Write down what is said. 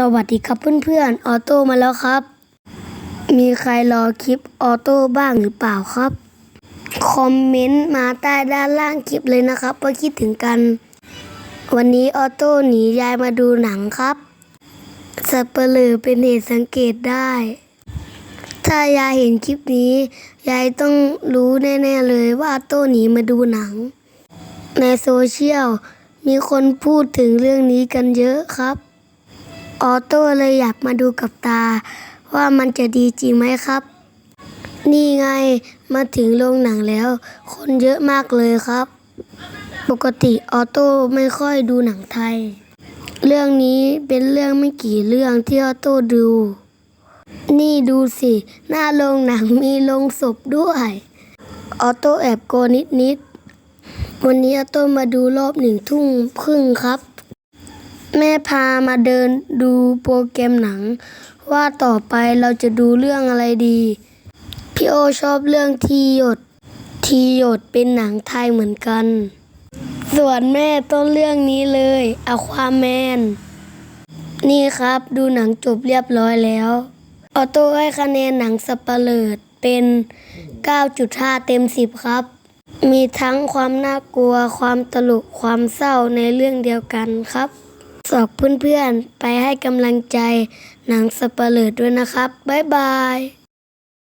สวัสดีครับเพื่อนๆ ออโต้มาแล้วครับ มีใครรอคลิปออโต้บ้างหรือเปล่าครับ คอมเมนต์มาใต้ด้านล่างคลิปเลยนะครับว่าคิดถึงกัน วันนี้ออโต้หนียายมาดูหนังครับสับเปลือเป็นเหตุสังเกตได้ ถ้ายายเห็นคลิปนี้ ยายต้องรู้แน่ๆเลยว่าออโต้หนีมาดูหนัง ในโซเชียลมีคนพูดถึงเรื่องนี้กันเยอะครับ ออโต้เลยอยากมาดูกับตา ว่ามันจะดีจริงไหมครับ นี่ไงมาถึงโรงหนังแล้ว คนเยอะมากเลยครับ ปกติออโต้ไม่ค่อยดูหนังไทย เรื่องนี้เป็นเรื่องไม่กี่เรื่องที่ออโต้ดู นี่ดูสิ หน้าโรงหนังมีโรงศพด้วยออโต้แอบโกนิดนิดๆวันนี้ออโต้มาดูรอบหนึ่งทุ่มครึ่งครับ แม่พามาเดินดูโปรแกรมหนัง ว่าต่อไปเราจะดูเรื่องอะไรดี พี่โอชอบเรื่องทีหยด ทีหยดเป็นหนังไทยเหมือนกัน ส่วนแม่ต้นเรื่องนี้เลยอควาแมน นี่ครับดูหนังจบเรียบร้อยแล้ว ออโต้ให้คะแนนหนังสปเลิดเป็น 9.5 เต็ม 10 ครับ มีทั้งความน่ากลัวความตลกความเศร้าในเรื่องเดียวกันครับ ฝากเพื่อนๆ ไปให้กำลังใจหนังสปเลิดด้วยนะครับ บ๊ายบาย